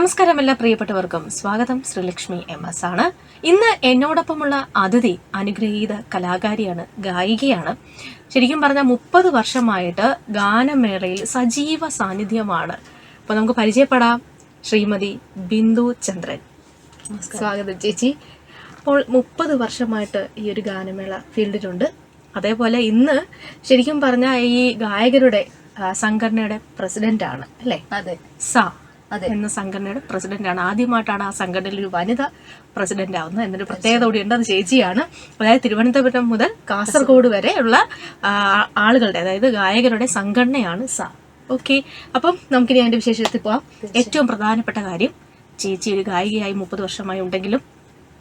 നമസ്കാരം എല്ലാ പ്രിയപ്പെട്ടവർക്കും. സ്വാഗതം. ശ്രീലക്ഷ്മി എം എസ് ആണ്. ഇന്ന് എന്നോടൊപ്പമുള്ള അതിഥി അനുഗ്രഹീത കലാകാരിയാണ് ഗായികയാണ്. ശരിക്കും പറഞ്ഞാൽ മുപ്പത് വർഷമായിട്ട് ഗാനമേളയിൽ സജീവ സാന്നിധ്യമാണ്. അപ്പോൾ നമുക്ക് പരിചയപ്പെടാം. ശ്രീമതി ബിന്ദു ചന്ദ്രൻ. സ്വാഗതം ചേച്ചി. അപ്പോൾ മുപ്പത് വർഷമായിട്ട് ഈ ഒരു ഗാനമേള ഫീൽഡിലുണ്ട്. അതേപോലെ ഇന്ന് ശരിക്കും പറഞ്ഞാൽ ഈ ഗായകരുടെ സംഘടനയുടെ പ്രസിഡന്റ് ആണ് അല്ലേ? അതെ. സ. എന്ന സംഘടനയുടെ പ്രസിഡന്റാണ്. ആദ്യമായിട്ടാണ് ആ സംഘടനയിൽ ഒരു വനിത പ്രസിഡന്റ് ആവുന്നത് എന്നൊരു പ്രത്യേകത കൂടിയുണ്ട് അത് ചേച്ചിയാണ്. അതായത് തിരുവനന്തപുരം മുതൽ കാസർഗോഡ് വരെയുള്ള ഉള്ള ആളുകളുടെ അതായത് ഗായകരുടെ സംഘടനയാണ് സ. ഓക്കെ. അപ്പം നമുക്കിനി അതിന്റെ വിശേഷത്തിൽ പോവാം. ഏറ്റവും പ്രധാനപ്പെട്ട കാര്യം ചേച്ചി ഒരു ഗായികയായി മുപ്പത് വർഷമായി ഉണ്ടെങ്കിലും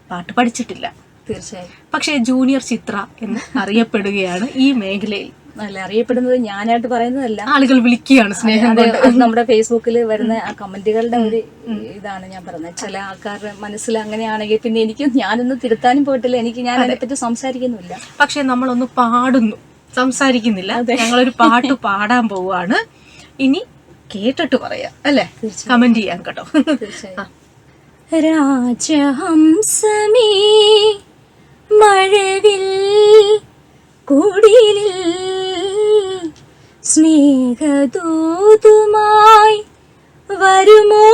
പാട്ട് പഠിച്ചിട്ടില്ല. തീർച്ചയായും. പക്ഷേ ജൂനിയർ ചിത്ര എന്ന് അറിയപ്പെടുകയാണ് ഈ മേഖലയിൽ. അല്ല? അറിയപ്പെടുന്നത് ഞാനായിട്ട് പറയുന്നതല്ല. ആളുകൾ വിളിക്കുകയാണ് സ്നേഹം നമ്മുടെ ഫേസ്ബുക്കിൽ വരുന്ന ആ കമന്റുകളുടെ ഒരു ഇതാണ് ഞാൻ പറയുന്നത് ചില ആൾക്കാരുടെ മനസ്സിൽ അങ്ങനെയാണെങ്കിൽ പിന്നെ എനിക്ക് ഞാനൊന്നും തിരുത്താനും പോയിട്ടില്ല. എനിക്ക് ഞാൻ അതിനെപ്പറ്റി സംസാരിക്കുന്നില്ല പക്ഷെ നമ്മളൊന്ന് പാടുന്നു. സംസാരിക്കുന്നില്ല. ഞങ്ങളൊരു പാട്ട് പാടാൻ പോവാണ് ഇനി കേട്ടിട്ട് പറയാം അല്ലെ? കമന്റ് ചെയ്യാം കേട്ടോ. രാജഹംസമേ മഴവിൽ കുടിലിൽ സ്നേഹദൂതുമായി വരുമോ?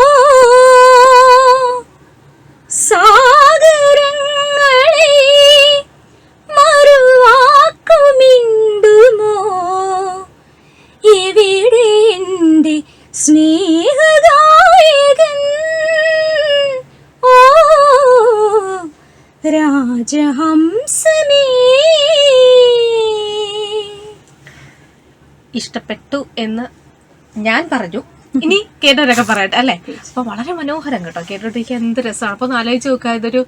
സാഗരങ്ങളെ മറുവാക്കുമിണ്ടുമോ? എവിടെ എന്റെ സ്നേഹഗായകൻ? ഓ രാജഹംസമേ എന്ന് ഞാൻ പറഞ്ഞു. കേട്ടവരൊക്കെ പറയട്ടെ അല്ലേ? അപ്പൊ വളരെ മനോഹരം കേട്ടോ കേട്ടോണ്ടിരിക്കാൻ എന്ത് രസമാണ്. അപ്പൊ ആലോചിച്ച് നോക്കുക ഇതൊരു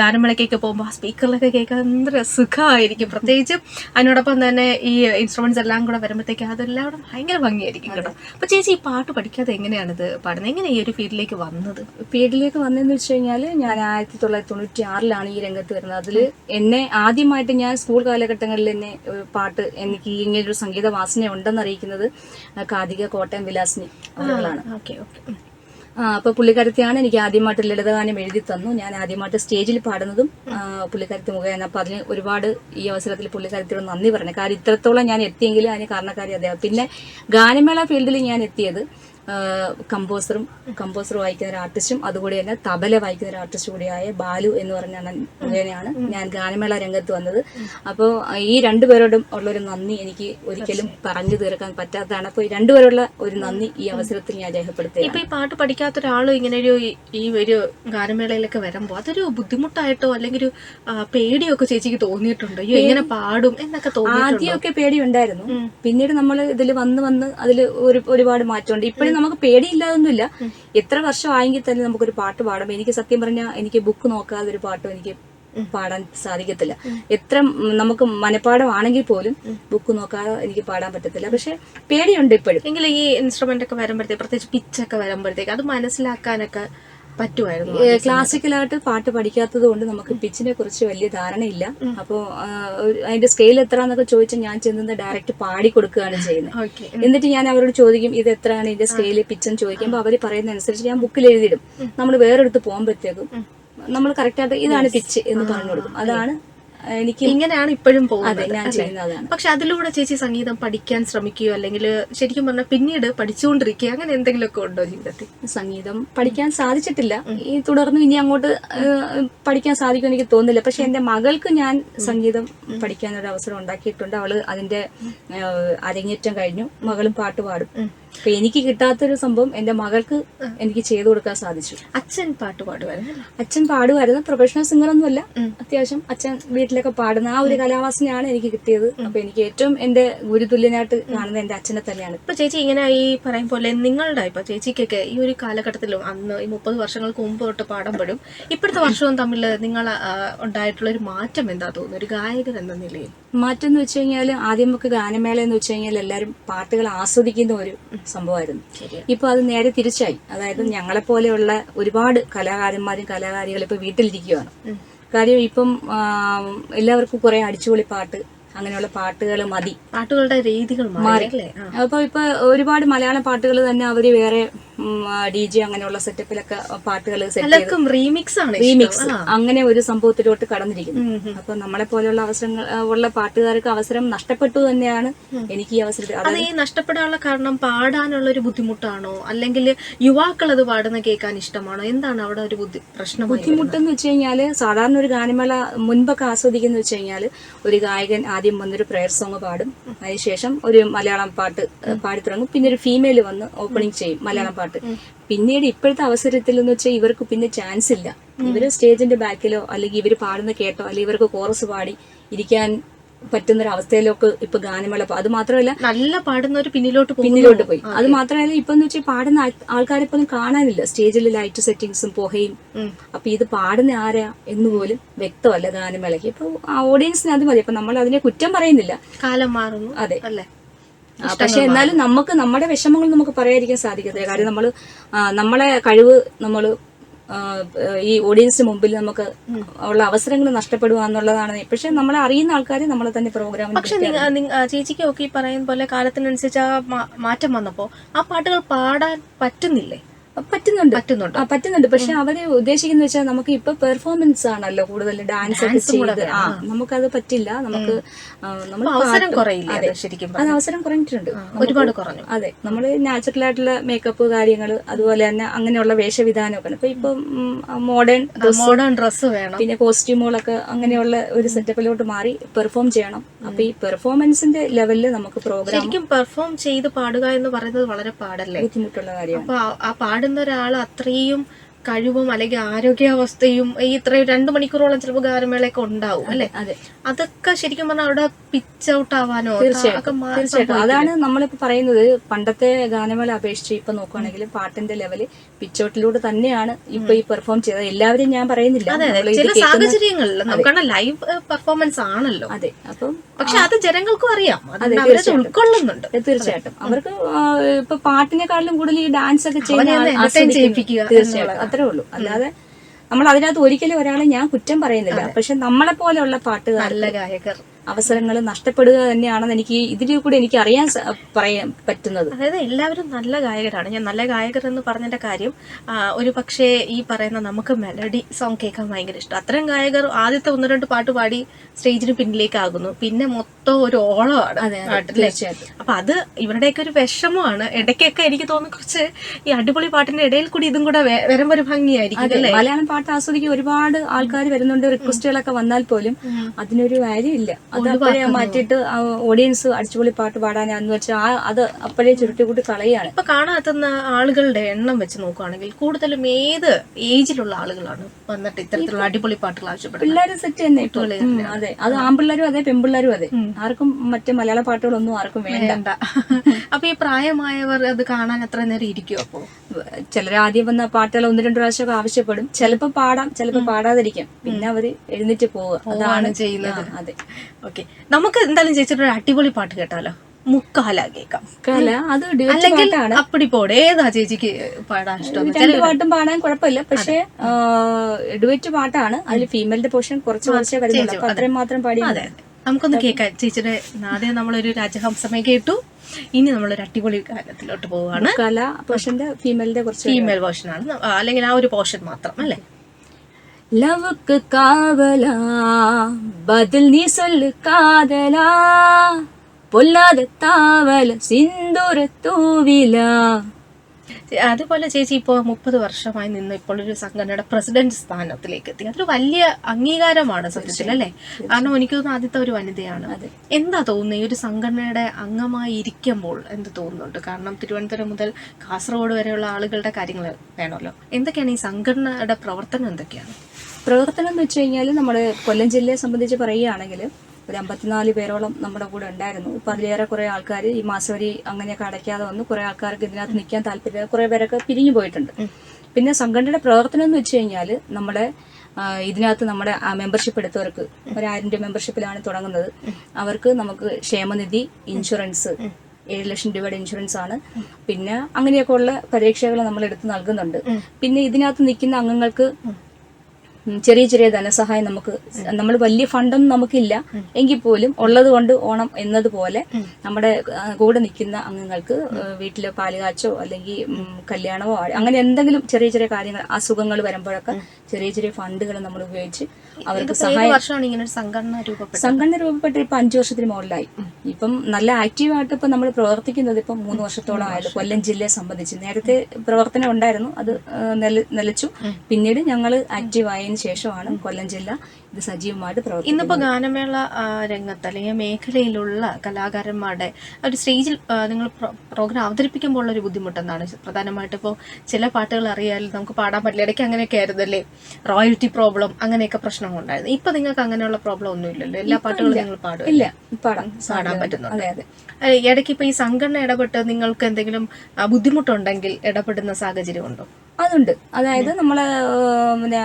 ഗാനമേളക്കൊക്കെ ഗാനമേളയ്ക്കൊക്കെ പോകുമ്പോൾ ആ സ്പീക്കറിലൊക്കെ കേൾക്കാൻ എന്ത് സുഖമായിരിക്കും. പ്രത്യേകിച്ച് അതിനോടൊപ്പം തന്നെ ഈ ഇൻസ്ട്രുമെന്റ്സ് എല്ലാം കൂടെ വരുമ്പോഴത്തേക്ക് അതെല്ലാം കൂടെ ഭയങ്കര ഭംഗിയായിരിക്കും കേട്ടോ. അപ്പൊ ചേച്ചി ഈ പാട്ട് പഠിക്കാതെ എങ്ങനെയാണിത് പാടുന്നത്? എങ്ങനെ ഈ ഒരു ഫീൽഡിലേക്ക് വന്നത്? ഫീൽഡിലേക്ക് വന്നതെന്ന് വെച്ച് കഴിഞ്ഞാൽ ഞാൻ ആയിരത്തി തൊള്ളായിരത്തി തൊണ്ണൂറ്റി ആറിലാണ് ഈ രംഗത്ത് വരുന്നത്. അതിൽ എന്നെ ആദ്യമായിട്ട് ഞാൻ സ്കൂൾ കാലഘട്ടങ്ങളിൽ എന്നെ ഒരു പാട്ട് എനിക്ക് ഇങ്ങനെ ഒരു സംഗീത വാസന ഉണ്ടെന്ന് അറിയിക്കുന്നത് കാതിക കോട്ടയം വിലാസിനി അവരുകളാണ്. ഓക്കെ ഓക്കെ ആ, അപ്പൊ പുള്ളിക്കാരത്തിയാണ് എനിക്ക് ആദ്യമായിട്ട് ലളിതഗാനം എഴുതി തന്നു. ഞാൻ ആദ്യമായിട്ട് സ്റ്റേജിൽ പാടുന്നതും പുള്ളിക്കാരത്തി മുഖേന. അപ്പൊ അതിന് ഒരുപാട് ഈ അവസരത്തിൽ പുള്ളിക്കാരത്തിയോട് നന്ദി പറഞ്ഞു കാരണം ഇത്രത്തോളം ഞാൻ എത്തിയെങ്കിൽ അതിന് കാരണക്കാരി അദ്ദേഹം. പിന്നെ ഗാനമേള ഫീൽഡിൽ ഞാൻ എത്തിയത് കമ്പോസറും കമ്പോസർ വായിക്കുന്ന ഒരു ആർട്ടിസ്റ്റും അതുകൂടി തന്നെ തബല വായിക്കുന്ന ഒരു ആർട്ടിസ്റ്റ് കൂടിയായ ബാലു എന്ന് പറഞ്ഞ മുഖേനയാണ് ഞാൻ ഗാനമേള രംഗത്ത് വന്നത്. അപ്പോൾ ഈ രണ്ടുപേരോടും ഉള്ളൊരു നന്ദി എനിക്ക് ഒരിക്കലും പറഞ്ഞു തീർക്കാൻ പറ്റാത്തതാണ്. അപ്പോൾ ഈ രണ്ടുപേരുള്ള ഒരു നന്ദി ഈ അവസരത്തിൽ ഞാൻ രേഖപ്പെടുത്തി ഇപ്പൊ ഈ പാട്ട് പഠിക്കാത്ത ഒരാൾ ഇങ്ങനെ ഒരു ഈ- ഈ ഒരു ഗാനമേളയിലൊക്കെ വരുമ്പോൾ അതൊരു ബുദ്ധിമുട്ടായിട്ടോ അല്ലെങ്കിൽ ഒരു പേടിയൊക്കെ ചേച്ചിക്ക് തോന്നിയിട്ടുണ്ട്. അയ്യോ എങ്ങനെ പാടും എന്നൊക്കെ തോന്നി ആദ്യമൊക്കെ പേടിയുണ്ടായിരുന്നു പിന്നീട് നമ്മൾ ഇതിൽ വന്ന് വന്ന് അതിൽ ഒരു ഒരുപാട് മാറ്റമുണ്ട്. ഇപ്പോഴും നമുക്ക് പേടിയില്ലാതൊന്നുമില്ല. എത്ര വർഷം ആയെങ്കിൽ തന്നെ നമുക്കൊരു പാട്ട് പാടാം. എനിക്ക് സത്യം പറഞ്ഞാൽ എനിക്ക് ബുക്ക് നോക്കാതെ ഒരു പാട്ടും എനിക്ക് പാടാൻ സാധിക്കത്തില്ല. എത്ര നമുക്ക് മനഃപ്പാടമാണെങ്കിൽ പോലും ബുക്ക് നോക്കാതെ എനിക്ക് പാടാൻ പറ്റത്തില്ല. പക്ഷെ പേടിയുണ്ട് ഇപ്പോഴും. എങ്കിലും ഈ ഇൻസ്ട്രുമെന്റ് ഒക്കെ വരുമ്പോഴത്തേക്ക് പ്രത്യേകിച്ച് പിച്ചൊക്കെ വരുമ്പോഴത്തേക്ക് അത് മനസ്സിലാക്കാനൊക്കെ പറ്റുമായിരുന്നു ക്ലാസിക്കലായിട്ട് പാട്ട് പഠിക്കാത്തത് കൊണ്ട് നമുക്ക് പിച്ചിനെ കുറിച്ച് വലിയ ധാരണയില്ല. അപ്പോ അതിന്റെ സ്കെയിൽ എത്ര എന്നൊക്കെ ചോദിച്ചാൽ ഞാൻ ചെന്ന് ഡയറക്റ്റ് പാടി കൊടുക്കുകയാണ് ചെയ്യുന്നത്. എന്നിട്ട് ഞാൻ അവരോട് ചോദിക്കും ഇത് എത്രയാണ് ഇതിന്റെ സ്കെയിൽ പിച്ചെന്ന് ചോദിക്കുമ്പോൾ അവർ പറയുന്ന അനുസരിച്ച് ഞാൻ ബുക്കിൽ എഴുതിയിടും. നമ്മൾ വേറെടുത്ത് പോകുമ്പോഴത്തേക്കും നമ്മൾ കറക്റ്റായിട്ട് ഇതാണ് പിച്ച് എന്ന് പറഞ്ഞു കൊടുക്കും. അതാണ് എനിക്ക് ഇങ്ങനെയാണ് ഇപ്പോഴും പോകുന്നത്. ഞാൻ ചെയ്യുന്നത് പക്ഷെ അതിലൂടെ ചേച്ചി സംഗീതം പഠിക്കാൻ ശ്രമിക്കുകയോ അല്ലെങ്കിൽ ശരിക്കും പറഞ്ഞാൽ പിന്നീട് പഠിച്ചുകൊണ്ടിരിക്കുക അങ്ങനെ എന്തെങ്കിലുമൊക്കെ ഉണ്ടോ ജീവിതത്തിൽ? സംഗീതം പഠിക്കാൻ സാധിച്ചിട്ടില്ല. ഈ തുടർന്ന് ഇനി അങ്ങോട്ട് പഠിക്കാൻ സാധിക്കും എനിക്ക് തോന്നുന്നില്ല. പക്ഷെ എന്റെ മകൾക്ക് ഞാൻ സംഗീതം പഠിക്കാൻ ഒരു അവസരം ഉണ്ടാക്കിയിട്ടുണ്ട്. അവൾ അതിന്റെ അരങ്ങേറ്റം കഴിഞ്ഞു. മകളും പാട്ട് പാടും. അപ്പൊ എനിക്ക് കിട്ടാത്തൊരു സംഭവം എന്റെ മകൾക്ക് എനിക്ക് ചെയ്തു കൊടുക്കാൻ സാധിച്ചു. അച്ഛൻ പാട്ട് പാടുമായിരുന്നു? അച്ഛൻ പാടുമായിരുന്നു. പ്രൊഫഷണൽ സിംഗർ ഒന്നുമല്ല. അത്യാവശ്യം അച്ഛൻ വീട്ടിലൊക്കെ പാടുന്ന ആ ഒരു കലാവാസനയാണ് എനിക്ക് കിട്ടിയത്. അപ്പൊ എനിക്ക് ഏറ്റവും എന്റെ ഗുരുതുല്യനായിട്ട് കാണുന്നത് എന്റെ അച്ഛനെ തന്നെയാണ്. ഇപ്പൊ ചേച്ചി ഇങ്ങനെ ഈ പറയും പോലെ നിങ്ങളുടെ ഇപ്പൊ ചേച്ചിക്കൊക്കെ ഈ ഒരു കാലഘട്ടത്തിലും അന്ന് ഈ മുപ്പത് വർഷങ്ങൾക്ക് മുമ്പ് തൊട്ട് പാടുമ്പോഴും ഇപ്പോഴത്തെ വർഷവും തമ്മിൽ നിങ്ങൾ ഉണ്ടായിട്ടുള്ള ഒരു മാറ്റം എന്താ തോന്നുന്നു? ഒരു ഗായകൻ എന്ന നിലയിൽ. മാറ്റം എന്ന് വെച്ച് കഴിഞ്ഞാൽ ആദ്യമൊക്കെ ഗാനമേള എന്ന് വെച്ച് കഴിഞ്ഞാൽ എല്ലാവരും പാട്ടുകൾ ആസ്വദിക്കുന്ന ഒരു സംഭവമായിരുന്നു. ഇപ്പൊ അത് നേരെ തിരിച്ചായി. അതായത് ഞങ്ങളെപ്പോലെയുള്ള ഒരുപാട് കലാകാരന്മാരും കലാകാരികളും ഇപ്പൊ വീട്ടിലിരിക്കുകയാണ് കാര്യം ഇപ്പം എല്ലാവർക്കും കുറെ അടിച്ചുപൊളി പാട്ട് അങ്ങനെയുള്ള പാട്ടുകൾ മതി. പാട്ടുകളുടെ രീതികൾ മാറി. അപ്പൊ ഇപ്പൊ ഒരുപാട് മലയാള പാട്ടുകൾ തന്നെ അവർ വേറെ ഡി ജെ അങ്ങനെയുള്ള സെറ്റപ്പിലൊക്കെ പാട്ടുകൾ റീമിക്സ് ആണ് റീമിക്സ് അങ്ങനെ ഒരു സംഭവത്തിലോട്ട് കടന്നിരിക്കുന്നു. അപ്പൊ നമ്മളെ പോലെയുള്ള അവസരങ്ങൾ ഉള്ള പാട്ടുകാർക്ക് അവസരം നഷ്ടപ്പെട്ടു തന്നെയാണ് എനിക്ക് ഈ അവസരത്തിൽ. അത് ഈ നഷ്ടപ്പെടാനുള്ള കാരണം പാടാനുള്ള ഒരു ബുദ്ധിമുട്ടാണോ? അല്ലെങ്കിൽ യുവാക്കൾ അത് പാടുന്ന കേൾക്കാൻ ഇഷ്ടമാണോ? എന്താണ് അവിടെ ഒരു ബുദ്ധി പ്രശ്നം ബുദ്ധിമുട്ടെന്ന് വെച്ച് കഴിഞ്ഞാൽ സാധാരണ ഒരു ഗാനമേള മുൻപൊക്കെ ആസ്വദിക്കുന്ന വെച്ച് കഴിഞ്ഞാൽ ഒരു ഗായകൻ ആദ്യം വന്നൊരു പ്രയർ സോങ് പാടും. അതിനുശേഷം ഒരു മലയാളം പാട്ട് പാടി തുടങ്ങും. പിന്നെ ഒരു ഫീമെയിൽ വന്ന് ഓപ്പണിംഗ് ചെയ്യും മലയാളം പാട്ട് പിന്നീട് ഇപ്പോഴത്തെ അവസരത്തിൽ എന്ന് വെച്ചാൽ ഇവർക്ക് പിന്നെ ചാൻസ് ഇല്ല. ഇവർ സ്റ്റേജിന്റെ ബാക്കിലോ അല്ലെങ്കിൽ ഇവർ പാടുന്ന കേട്ടോ അല്ലെങ്കിൽ ഇവർക്ക് കോറസ് പാടി ഇരിക്കാൻ പറ്റുന്ന ഒരു അവസ്ഥയിലൊക്കെ ഇപ്പൊ ഗാനമേള അത് മാത്രമല്ല നല്ല പാടുന്നവർ പിന്നിലോട്ട് പിന്നിലോട്ട് പോയി. അത് മാത്രമല്ല ഇപ്പൊ എന്ന് വെച്ചാൽ പാടുന്ന ആൾക്കാരെ ഇപ്പൊന്നും കാണാനില്ല. സ്റ്റേജിൽ ലൈറ്റ് സെറ്റിങ്സും പുകയും. അപ്പൊ ഇത് പാടുന്ന ആരാ എന്ന് പോലും വ്യക്തമല്ല ഗാനമേളയ്ക്ക്. ഇപ്പൊ ഓഡിയൻസിന് അത് മതി. അപ്പൊ നമ്മൾ അതിനെ കുറ്റം പറയുന്നില്ല. കാലം മാറുന്നു അതെ. അല്ലേ? പക്ഷെ എന്നാലും നമുക്ക് നമ്മുടെ വിഷമങ്ങൾ നമുക്ക് പറയാതിരിക്കാൻ സാധിക്കത്തില്ല. കാര്യം നമ്മൾ നമ്മളെ കഴിവ് നമ്മൾ ഈ ഓഡിയൻസിന് മുമ്പിൽ നമുക്ക് ഉള്ള അവസരങ്ങൾ നഷ്ടപ്പെടുക എന്നുള്ളതാണ്. പക്ഷെ നമ്മളെ അറിയുന്ന ആൾക്കാർ നമ്മളെ തന്നെ പ്രോഗ്രാം പക്ഷെ ചേച്ചിക്ക് ഒക്കെ ഈ പറയുന്ന പോലെ കാലത്തിനനുസരിച്ച് ആ മാറ്റം വന്നപ്പോ ആ പാട്ടുകൾ പാടാൻ പറ്റുന്നില്ലേ? പറ്റുന്നുണ്ട്. പറ്റുന്നുണ്ട്. പറ്റുന്നുണ്ട്. പക്ഷെ അവർ ഉദ്ദേശിക്കുന്ന വെച്ചാൽ നമുക്ക് ഇപ്പൊ പെർഫോമൻസ് ആണല്ലോ കൂടുതൽ ഡാൻസ് ഒക്കെ ചെയ്ത്. ആ നമുക്കത് പറ്റില്ല. നമുക്ക് നമ്മൾ അവസരം കുറയില്ല ശരിക്കും അത് അവസരം കുറഞ്ഞിട്ടുണ്ട്. ഒരുപാട് കുറഞ്ഞു. അതെ. നമ്മൾ നാച്ചുറൽ ആയിട്ടുള്ള മേക്കപ്പ് കാര്യങ്ങൾ അതുപോലെ തന്നെ അങ്ങനെയുള്ള വേഷവിധാനം ഒക്കെ ഇപ്പൊ ഇപ്പൊ മോഡേൺ മോഡേൺ ഡ്രസ്സ് വേണം. പിന്നെ കോസ്റ്റ്യൂമുകളൊക്കെ അങ്ങനെയുള്ള ഒരു സെറ്റപ്പിലോട്ട് മാറി പെർഫോം ചെയ്യണം. അപ്പൊ ഈ പെർഫോമൻസിന്റെ ലെവലിൽ നമുക്ക് പ്രോഗ്രാം ശരിക്കും പെർഫോം ചെയ്ത് പാടുക എന്ന് പറയുന്നത് വളരെ പാടല്ലേ? ബുദ്ധിമുട്ടുള്ള കാര്യമാണ്. അപ്പൊ ആ- ആ പാടുന്ന ഒരാൾ അത്രയും കഴിവും അല്ലെങ്കിൽ ആരോഗ്യാവസ്ഥയും ഈ ഇത്രയും രണ്ടു മണിക്കൂറോളം ചിലപ്പോൾ ഗാനമേളയൊക്കെ ഉണ്ടാവും അല്ലെ? അതെ. അതൊക്കെ ശരിക്കും പറഞ്ഞാൽ അവിടെ പിച്ച് ഔട്ട് ആവാനോ തീർച്ചയായിട്ടും അതാണ് നമ്മളിപ്പോ പറയുന്നത്. പണ്ടത്തെ ഗാനമേള അപേക്ഷിച്ച് ഇപ്പൊ നോക്കുവാണെങ്കിൽ പാട്ടിന്റെ ലെവൽ പിച്ചോട്ടിലൂടെ തന്നെയാണ് ഇപ്പൊ ഈ പെർഫോം ചെയ്തത്. എല്ലാവരും ഞാൻ പറയുന്നില്ല. ചില സാഹചര്യങ്ങളിൽ നമുക്കാണ് ലൈവ് പെർഫോമൻസ് ആണല്ലോ. അതെ അപ്പം പക്ഷെ അത് ജനങ്ങൾക്കും അറിയാം. ഉൾക്കൊള്ളുന്നുണ്ട്. തീർച്ചയായിട്ടും. അവർക്ക് ഇപ്പൊ പാട്ടിനെക്കാളും കൂടുതൽ ഈ ഡാൻസ് ഒക്കെ ചെയ്യാൻ തീർച്ചയായിട്ടും. അത്രേ ഉള്ളൂ. അല്ലാതെ നമ്മൾ അതിനകത്ത് ഒരിക്കലും ഒരാളെ ഞാൻ കുറ്റം പറയുന്നില്ല. പക്ഷെ നമ്മളെ പോലെയുള്ള പാട്ടുകാർ നല്ല ഗായകർ. അവസരങ്ങൾ നഷ്ടപ്പെടുക തന്നെയാണെന്ന് എനിക്ക് ഇതിൽ കൂടി എനിക്ക് അറിയാൻ പറയാൻ പറ്റുന്നത്. അതായത് എല്ലാവരും നല്ല ഗായകരാണ്. ഞാൻ നല്ല ഗായകർ എന്ന് പറഞ്ഞതിന്റെ കാര്യം ഒരു പക്ഷേ ഈ പറയുന്ന നമുക്ക് മെലഡി സോങ് കേൾക്കാൻ ഭയങ്കര ഇഷ്ടം. അത്തരം ഗായകർ ആദ്യത്തെ ഒന്ന് രണ്ട് പാട്ട് പാടി സ്റ്റേജിന് പിന്നിലേക്കാകുന്നു. പിന്നെ മൊത്തം ഒരു ഓളമാണ്. അതെ, തീർച്ചയായിട്ടും. അപ്പൊ അത് ഇവരുടെയൊക്കെ ഒരു വിഷമമാണ്. ഇടയ്ക്കൊക്കെ എനിക്ക് തോന്നുന്നു കുറച്ച് ഈ അടിപൊളി പാട്ടിന്റെ ഇടയിൽ കൂടി ഇതും കൂടെ വരുമ്പോ ഒരു ഭംഗിയായിരിക്കും മലയാളം പാട്ട് ആസ്വദിക്കാൻ ഒരുപാട് ആൾക്കാർ വരുന്നുണ്ട്. റിക്വസ്റ്റുകളൊക്കെ വന്നാൽ പോലും അതിനൊരു വാല്യൂ ഇല്ല അത് അപ്പോഴേ മാറ്റിയിട്ട് ഓഡിയൻസ് അടിച്ചുപൊളി പാട്ട് പാടാനാന്ന് വെച്ചാൽ ആ അത് അപ്പോഴേ ചുരുട്ടി കൂട്ടി കളയാണ് ഇപ്പൊ കാണാത്തുന്ന ആളുകളുടെ എണ്ണം വെച്ച് നോക്കുകയാണെങ്കിൽ കൂടുതലും ഏത് ഏജിലുള്ള ആളുകളാണ് വന്നിട്ട് ഇത്തരത്തിലുള്ള അടിപൊളി പാട്ടുകൾ ആവശ്യപ്പെടുന്നത്? പിള്ളേരും സെറ്റ് തന്നെ. അതെ. അത് ആൺപിള്ളേരും അതെ പെൺപിള്ളേരും അതെ. ആർക്കും മറ്റേ മലയാള പാട്ടുകളൊന്നും ആർക്കും വേണ്ട. അപ്പൊ ഈ പ്രായമായവർ അത് കാണാൻ എത്ര നേരം ഇരിക്കും അപ്പോ? ചിലർ ആദ്യം വന്ന പാട്ടുകൾ ഒന്ന് രണ്ട് പ്രാവശ്യമൊക്കെ ആവശ്യപ്പെടും. ചിലപ്പോ പാടാം ചിലപ്പോ പാടാതിരിക്കാം. പിന്നെ അവർ എഴുന്നേറ്റ് പോവുക. അതാണ് ചെയ്യുന്നത്. അതെ. ഓക്കെ നമുക്ക് എന്തായാലും ചേച്ചിയുടെ ഒരു അടിപൊളി പാട്ട് കേട്ടാലോ? മുക്കാല? കേൾക്കാം കല അത് അല്ലെങ്കിൽ അപ്പടി പോടെ. ഏതാ ചേച്ചിക്ക് പാടാൻ ഇഷ്ടം? രണ്ട് പാട്ടും പാടാൻ കുഴപ്പമില്ല. പക്ഷേ ഡുവറ്റ് പാട്ടാണ്. അതിൽ ഫീമെയിലിന്റെ പോർഷൻ കുറച്ച് കുറച്ചേ വരുന്നുള്ളൂ. അപ്പൊ അത്രയും മാത്രം പാടി അതെ നമുക്കൊന്ന് കേൾക്കാം. ചേച്ചിയുടെ ആദ്യം നമ്മളൊരു രാജഹംസമേ കേട്ടു. ഇനി നമ്മളൊരു അടിപൊളി കാലത്തിലോട്ട് പോവുകയാണ് കല പോർഷന്റെ ഫീമെയിലിന്റെ കുറച്ച് ഫീമെയിൽ പോർഷൻ ആണ്. അല്ലെങ്കിൽ ആ ഒരു പോർഷൻ മാത്രം അല്ലേ? லவ்வுக்கு காவலா? பதில் நீ சொல்லு காதலா? பொல்லாத தாவல சிந்துர தூவிலா? അതുപോലെ ചേച്ചി ഇപ്പോൾ മുപ്പത് വർഷമായി നിന്ന് ഇപ്പോൾ ഒരു സംഘടനയുടെ പ്രസിഡന്റ് സ്ഥാനത്തിലേക്ക് എത്തി. അതൊരു വലിയ അംഗീകാരമാണ് സത്യത്തിൽ അല്ലേ? കാരണം എനിക്ക് തോന്നുന്നു ആദ്യത്തെ ഒരു വനിതയാണ്. എന്താ തോന്നുന്നത് ഈ ഒരു സംഘടനയുടെ അംഗമായി ഇരിക്കുമ്പോൾ എന്ത് തോന്നുന്നുണ്ട്? കാരണം തിരുവനന്തപുരം മുതൽ കാസർഗോഡ് വരെയുള്ള ആളുകളുടെ കാര്യങ്ങൾ വേണമല്ലോ. എന്തൊക്കെയാണ് ഈ സംഘടനയുടെ പ്രവർത്തനം എന്തൊക്കെയാണ്? പ്രവർത്തനം എന്ന് വെച്ച് കഴിഞ്ഞാൽ നമ്മൾ കൊല്ലം ജില്ലയെ സംബന്ധിച്ച് പറയുകയാണെങ്കിൽ ഒരു അമ്പത്തിനാല് പേരോളം നമ്മുടെ കൂടെ ഉണ്ടായിരുന്നു. ഇപ്പൊ അതിലേറെ കുറേ ആൾക്കാർ ഈ മാസവരി അങ്ങനെയൊക്കെ അടയ്ക്കാതെ വന്നു കുറേ ആൾക്കാർക്ക് ഇതിനകത്ത് നിൽക്കാൻ താല്പര്യം കുറേ പേരൊക്കെ പിരിഞ്ഞു പോയിട്ടുണ്ട്. പിന്നെ സംഘടനയുടെ പ്രവർത്തനം എന്ന് വെച്ച് കഴിഞ്ഞാൽ നമ്മുടെ ഇതിനകത്ത് നമ്മുടെ മെമ്പർഷിപ്പ് എടുത്തവർക്ക് ഒരായിരം രൂപ മെമ്പർഷിപ്പിലാണ് തുടങ്ങുന്നത്. അവർക്ക് നമുക്ക് ക്ഷേമനിധി ഇൻഷുറൻസ് ഏഴ് ലക്ഷം രൂപയുടെ ഇൻഷുറൻസ് ആണ്. പിന്നെ അങ്ങനെയൊക്കെ ഉള്ള പരീക്ഷകൾ നമ്മൾ എടുത്ത് നൽകുന്നുണ്ട്. പിന്നെ ഇതിനകത്ത് നിൽക്കുന്ന അംഗങ്ങൾക്ക് ചെറിയ ചെറിയ ധനസഹായം നമുക്ക് നമ്മൾ വലിയ ഫണ്ടൊന്നും നമുക്കില്ല. എങ്കിൽ പോലും ഉള്ളത് കൊണ്ട് ഓണം എന്നതുപോലെ നമ്മുടെ കൂടെ നിൽക്കുന്ന അംഗങ്ങൾക്ക് വീട്ടിൽ പാലുകാച്ചോ അല്ലെങ്കിൽ കല്യാണമോ അങ്ങനെ എന്തെങ്കിലും ചെറിയ ചെറിയ കാര്യങ്ങൾ അസുഖങ്ങൾ വരുമ്പോഴൊക്കെ ചെറിയ ചെറിയ ഫണ്ടുകൾ നമ്മൾ ഉപയോഗിച്ച് അവർക്ക് സഹായം സംഘടന രൂപപ്പെട്ട് ഇപ്പൊ അഞ്ചു വർഷത്തിന് മുകളിലായി. ഇപ്പം നല്ല ആക്റ്റീവായിട്ട് ഇപ്പൊ നമ്മൾ പ്രവർത്തിക്കുന്നത് ഇപ്പം മൂന്ന് വർഷത്തോളം ആയത് കൊല്ലം ജില്ലയെ സംബന്ധിച്ച്. നേരത്തെ പ്രവർത്തനം ഉണ്ടായിരുന്നു അത് നിലച്ചു. പിന്നീട് ഞങ്ങൾ ആക്റ്റീവ് ആയതിനു ശേഷമാണ് കൊല്ലം ജില്ല ഇത് സജീവമായിട്ട് പ്രവർത്തിക്കുന്നത്. ഇന്നിപ്പോ ഗാനമേള രംഗത്ത് അല്ലെങ്കിൽ മേഖലയിലുള്ള കലാകാരന്മാരുടെ ഒരു സ്റ്റേജിൽ നിങ്ങൾ പ്രോഗ്രാം അവതരിപ്പിക്കുമ്പോൾ ഉള്ള ഒരു ബുദ്ധിമുട്ടെന്നാണ് പ്രധാനമായിട്ട് ഇപ്പോ ചില പാട്ടുകൾ അറിയാലും നമുക്ക് പാടാൻ പറ്റില്ല. ഇടയ്ക്ക് അങ്ങനെയൊക്കെ ആയിരുന്നല്ലേ? റോയൽറ്റി പ്രോബ്ലം അങ്ങനെയൊക്കെ പ്രശ്നങ്ങളുണ്ടായിരുന്നു. ഇപ്പൊ നിങ്ങൾക്ക് അങ്ങനെയുള്ള പ്രോബ്ലം ഒന്നും ഇല്ലല്ലോ. എല്ലാ പാട്ടുകളും നിങ്ങൾ പാടും ഇല്ല. പാടാം. പാടാൻ പറ്റുന്നുണ്ട്. ഇടയ്ക്ക് ഇപ്പൊ ഈ സംഘടന ഇടപെട്ട് നിങ്ങൾക്ക് എന്തെങ്കിലും ബുദ്ധിമുട്ടുണ്ടെങ്കിൽ ഇടപെടുന്ന സാഹചര്യം ഉണ്ടോ? അതുണ്ട്. അതായത് നമ്മൾ പിന്നെ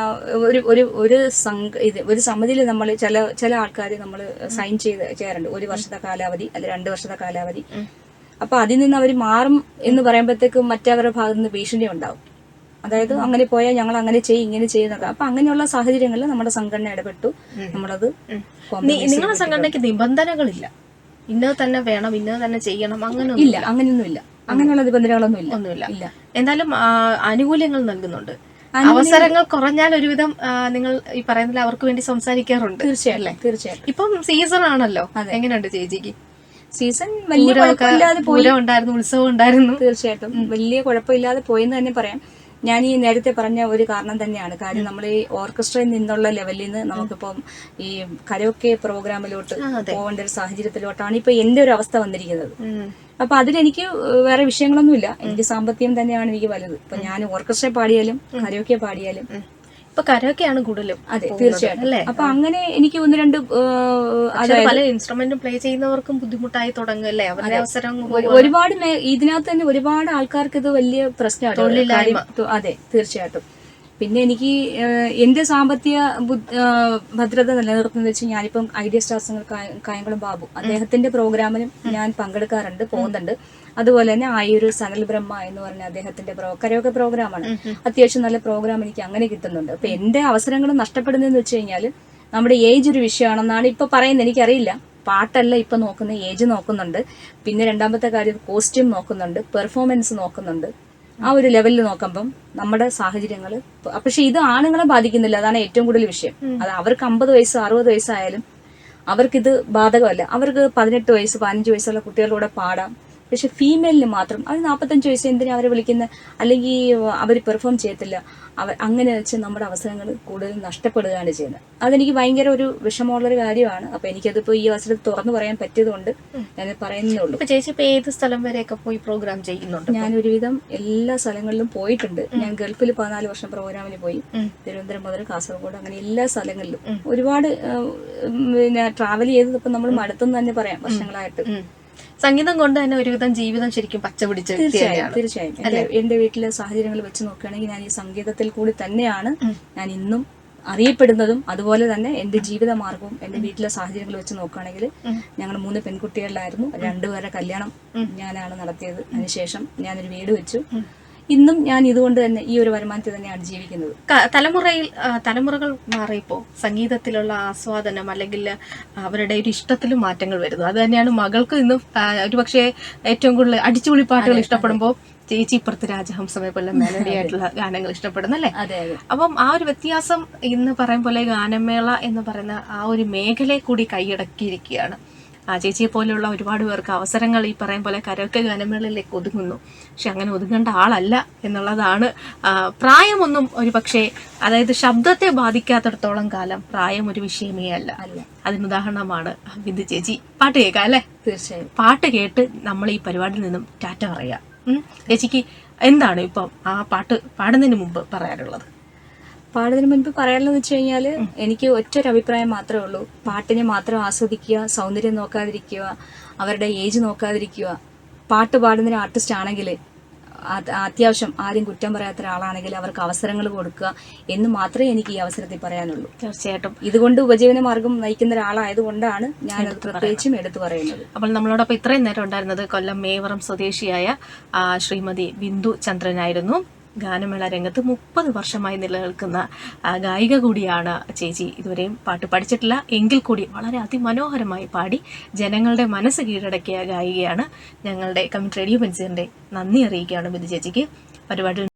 ഒരു ഒരു ഒരു സംഘ ഇത് ഒരു സമിതിയിൽ നമ്മൾ ചില ചില ആൾക്കാർ നമ്മൾ സൈൻ ചെയ്ത് ചെയ്യാറുണ്ട്. ഒരു വർഷത്തെ കാലാവധി അല്ലെ രണ്ട് വർഷത്തെ കാലാവധി. അപ്പൊ അതിൽ നിന്ന് അവർ മാറും എന്ന് പറയുമ്പോഴത്തേക്കും മറ്റവരുടെ ഭാഗത്ത് നിന്ന് ഭീഷണി ഉണ്ടാവും. അതായത് അങ്ങനെ പോയാൽ ഞങ്ങൾ അങ്ങനെ ചെയ്യും ഇങ്ങനെ ചെയ്യുന്നത്. അപ്പൊ അങ്ങനെയുള്ള സാഹചര്യങ്ങളിൽ നമ്മുടെ സംഘടന ഇടപെട്ടു. നമ്മളത് നിങ്ങളുടെ സംഘടനയ്ക്ക് നിബന്ധനകളില്ല. ഇന്നത് തന്നെ വേണം ഇന്നത് തന്നെ ചെയ്യണം അങ്ങനെ ഇല്ല അങ്ങനെയൊന്നും ഇല്ല അങ്ങനെയുള്ള നിബന്ധനകളൊന്നും ഇല്ല. ഒന്നുമില്ല. ഇല്ല. എന്തായാലും ആനുകൂല്യങ്ങൾ നൽകുന്നുണ്ട്. അവസരങ്ങൾ കുറഞ്ഞാൽ ഒരുവിധം നിങ്ങൾ ഈ പറയുന്നതിൽ അവർക്ക് വേണ്ടി സംസാരിക്കാറുണ്ട് തീർച്ചയായും തീർച്ചയായും ഇപ്പം സീസൺ ആണല്ലോ. എങ്ങനെയുണ്ട് ചേച്ചിക്ക്? സീസൺ വലിയ കുഴപ്പമില്ലാതെ പോയി. ഉണ്ടായിരുന്നു ഉത്സവം ഉണ്ടായിരുന്നു തീർച്ചയായിട്ടും വലിയ കുഴപ്പമില്ലാതെ പോയെന്ന് തന്നെ പറയാം. ഞാൻ ഈ നേരത്തെ പറഞ്ഞ ഒരു കാരണം തന്നെയാണ്. കാര്യം നമ്മൾ ഈ ഓർക്കസ്ട്രയിൽ നിന്നുള്ള ലെവലിൽ നിന്ന് നമുക്കിപ്പം ഈ കരോക്കെ പ്രോഗ്രാമിലോട്ട് പോകേണ്ട ഒരു സാഹചര്യത്തിലോട്ടാണ് ഇപ്പൊ എന്റെ ഒരു അവസ്ഥ വന്നിരിക്കുന്നത്. അപ്പൊ അതിലെനിക്ക് വേറെ വിഷയങ്ങളൊന്നുമില്ല. എനിക്ക് സാമ്പത്തികം തന്നെയാണ് എനിക്ക് വലുത്. ഇപ്പൊ ഞാൻ ഓർക്കസ്ട്ര പാടിയാലും കരോക്കെ പാടിയാലും. ഇപ്പൊ കരയൊക്കെയാണ് കൂടുതലും അതെ തീർച്ചയായിട്ടും. അല്ലേ? അപ്പൊ അങ്ങനെ എനിക്ക് ഒന്ന് രണ്ട് പല ഇൻസ്ട്രുമെന്റും പ്ലേ ചെയ്യുന്നവർക്കും ബുദ്ധിമുട്ടായി തുടങ്ങും അല്ലേ? അവരുടെ അവസരം ഒരു- ഒരുപാട് ഇതിനകത്ത് തന്നെ ഒരുപാട് ആൾക്കാർക്ക് ഇത് വലിയ പ്രശ്നമാണ് അതെ തീർച്ചയായിട്ടും. പിന്നെ എനിക്ക് എന്റെ സാമ്പത്തിക ഭദ്രത നിലനിർത്തുന്നത് വെച്ച് ഞാനിപ്പം ഐഡിയ സ്റ്റാർസ് കായംകുളം ബാബു. അദ്ദേഹത്തിന്റെ പ്രോഗ്രാമിലും ഞാൻ പങ്കെടുക്കാറുണ്ട് പോകുന്നുണ്ട്. അതുപോലെ തന്നെ ആയൊരു സനൽ ബ്രഹ്മ എന്ന് പറഞ്ഞ അദ്ദേഹത്തിന്റെ പ്രോ പ്രോഗ്രാമാണ് അത്യാവശ്യം നല്ല പ്രോഗ്രാം എനിക്ക് അങ്ങനെ കിട്ടുന്നുണ്ട്. അപ്പൊ എന്റെ അവസരങ്ങൾ നഷ്ടപ്പെടുന്നതെന്ന് വെച്ച് കഴിഞ്ഞാൽ നമ്മുടെ ഏജ് ഒരു വിഷയമാണെന്നാണ് ഇപ്പൊ പറയുന്നത്. എനിക്കറിയില്ല. പാട്ടല്ല ഇപ്പൊ നോക്കുന്ന ഏജ് നോക്കുന്നുണ്ട്. പിന്നെ രണ്ടാമത്തെ കാര്യം കോസ്റ്റ്യൂം നോക്കുന്നുണ്ട്. പെർഫോമൻസ് നോക്കുന്നുണ്ട്. ആ ഒരു ലെവലിൽ നോക്കുമ്പം നമ്മുടെ സാഹചര്യങ്ങൾ പക്ഷെ ഇത് ആണുങ്ങളെ ബാധിക്കുന്നില്ല. അതാണ് ഏറ്റവും കൂടുതൽ വിഷയം. അത് അവർക്ക് അമ്പത് വയസ്സ് അറുപത് വയസ്സായാലും അവർക്കിത് ബാധകമല്ല. അവർക്ക് പതിനെട്ട് വയസ്സ് പതിനഞ്ച് വയസ്സുള്ള കുട്ടികളുടെ പാടാം. പക്ഷെ ഫീമെയിലിന് മാത്രം അത് നാൽപ്പത്തഞ്ച് വയസ്സ് എന്തിനാ അവരെ വിളിക്കുന്നത് അല്ലെങ്കിൽ അവർ പെർഫോം ചെയ്യത്തില്ല. അവർ അങ്ങനെ വെച്ച് നമ്മുടെ അവസരങ്ങൾ കൂടുതൽ നഷ്ടപ്പെടുകയാണ് ചെയ്യുന്നത് അതെനിക്ക് ഭയങ്കര ഒരു വിഷമമുള്ളൊരു കാര്യമാണ്. അപ്പൊ എനിക്കതിപ്പോ ഈ അവസരത്തിൽ തുറന്നു പറയാൻ പറ്റിയതുകൊണ്ട് ഞാൻ പറയുന്നേ ഉള്ളൂ. ചേച്ചി ഇപ്പൊ ഏത് സ്ഥലം വരെയൊക്കെ പോയി പ്രോഗ്രാം ചെയ്യുന്നുണ്ട് ഞാൻ ഒരുവിധം എല്ലാ സ്ഥലങ്ങളിലും പോയിട്ടുണ്ട്. ഞാൻ ഗൾഫിൽ പതിനാല് വർഷം പ്രോഗ്രാമിന് പോയി. തിരുവനന്തപുരം മുതൽ കാസർഗോഡ് അങ്ങനെ എല്ലാ സ്ഥലങ്ങളിലും. ഒരുപാട് പിന്നെ ട്രാവൽ ചെയ്തത് ഇപ്പൊ നമ്മൾ മടുത്തെന്ന് തന്നെ പറയാം വർഷങ്ങളായിട്ട്. സംഗീതം കൊണ്ട് തന്നെ ഒരുവിധം ജീവിതം ശരിക്കും പച്ചപിടിച്ച് തീർച്ചയായും തീർച്ചയായും. എന്റെ എന്റെ വീട്ടിലെ സാഹചര്യങ്ങൾ വെച്ച് നോക്കുകയാണെങ്കിൽ ഞാൻ ഈ സംഗീതത്തിൽ കൂടി തന്നെയാണ് ഞാൻ ഇന്നും അറിയപ്പെടുന്നതും അതുപോലെ തന്നെ എന്റെ ജീവിത മാർഗവും എന്റെ വീട്ടിലെ സാഹചര്യങ്ങൾ വെച്ച് നോക്കുകയാണെങ്കിൽ ഞങ്ങൾ മൂന്ന് പെൺകുട്ടികളിലായിരുന്നു. രണ്ടുപേരെ കല്യാണം ഞാനാണ് നടത്തിയത്. അതിനുശേഷം ഞാനൊരു വീട് വെച്ചു. ഇന്നും ഞാൻ ഇതുകൊണ്ട് തന്നെ ഈ ഒരു വരുമാനത്തിൽ തന്നെയാണ് ജീവിക്കുന്നത്. തലമുറയിൽ തലമുറകൾ മാറിയപ്പോൾ സംഗീതത്തിലുള്ള ആസ്വാദനം അല്ലെങ്കിൽ അവരുടെ ഒരു ഇഷ്ടത്തിലും മാറ്റങ്ങൾ വരുന്നു. അത് തന്നെയാണ് മകൾക്ക് ഇന്ന് ഒരുപക്ഷെ ഏറ്റവും കൂടുതൽ അടിച്ചുപൊളി പാട്ടുകൾ ഇഷ്ടപ്പെടുമ്പോൾ ചേച്ചി ഇപ്പുറത്ത് രാജഹംസമേ പോലെ മെലഡി ആയിട്ടുള്ള ഗാനങ്ങൾ ഇഷ്ടപ്പെടുന്നല്ലേ അതെ അതെ. അപ്പം ആ ഒരു വ്യത്യാസം ഇന്ന് പറയും പോലെ ഗാനമേള എന്ന് പറയുന്ന ആ ഒരു മേഖലയെ കൂടി കൈയടക്കിയിരിക്കുകയാണ്. ചേച്ചിയെ പോലെയുള്ള ഒരുപാട് പേർക്ക് അവസരങ്ങൾ ഈ പറയും പോലെ കരോക്കെ ഗാനമേളയിലേക്ക് ഒതുങ്ങുന്നു. പക്ഷെ അങ്ങനെ ഒതുങ്ങേണ്ട ആളല്ല എന്നുള്ളതാണ് പ്രായമൊന്നും ഒരു പക്ഷേ അതായത് ശബ്ദത്തെ ബാധിക്കാത്തിടത്തോളം കാലം പ്രായം ഒരു വിഷയമേ അല്ല. അല്ല. അതിന് ഉദാഹരണമാണ് ബിന്ദു ചേച്ചി. പാട്ട് കേൾക്കാം അല്ലേ? തീർച്ചയായും. പാട്ട് കേട്ട് നമ്മൾ ഈ പരിപാടിയിൽ നിന്നും ടാറ്റ പറയാം. ചേച്ചിക്ക് എന്താണ് ഇപ്പം ആ പാട്ട് പാടുന്നതിന് മുമ്പ് പറയാനുള്ളത്? പാടുന്നതിന് മുൻപ് പറയാനുള്ളത് വെച്ച് കഴിഞ്ഞാൽ എനിക്ക് ഒറ്റൊരു അഭിപ്രായം മാത്രമേ ഉള്ളൂ. പാട്ടിനെ മാത്രം ആസ്വദിക്കുക സൗന്ദര്യം നോക്കാതിരിക്കുക അവരുടെ ഏജ് നോക്കാതിരിക്കുക. പാട്ട് പാടുന്നൊരു ആർട്ടിസ്റ്റ് ആണെങ്കിൽ അത് അത്യാവശ്യം ആരും കുറ്റം പറയാത്ത ഒരാളാണെങ്കിൽ അവർക്ക് അവസരങ്ങൾ കൊടുക്കുക എന്ന് മാത്രമേ എനിക്ക് ഈ അവസരത്തിൽ പറയാനുള്ളൂ. തീർച്ചയായിട്ടും. ഇതുകൊണ്ട് ഉപജീവന മാർഗം നയിക്കുന്ന ഒരാളായതുകൊണ്ടാണ് ഞാൻ അത് പ്രത്യേകിച്ചും എടുത്തു പറയുന്നത്. അപ്പോൾ നമ്മളോടൊപ്പം ഇത്രയും നേരം ഉണ്ടായിരുന്നത് കൊല്ലം മേവറം സ്വദേശിയായ ശ്രീമതി ബിന്ദു ചന്ദ്രനായിരുന്നു. ഗാനമേള രംഗത്ത് മുപ്പത് വർഷമായി നിലനിൽക്കുന്ന ഗായിക കൂടിയാണ് ചേച്ചി. ഇതുവരെയും പാട്ട് പഠിച്ചിട്ടില്ല. എങ്കിൽ കൂടി വളരെ അതിമനോഹരമായി പാടി ജനങ്ങളുടെ മനസ്സ് കീഴടക്കിയ ഗായികയാണ് ഞങ്ങളുടെ കമ്മിറ്റ് റേഡിയോ പെൻസിലിന്റെ നന്ദി അറിയിക്കുകയാണ് ബിന്ദു ചേച്ചിക്ക്. പരിപാടിയിൽ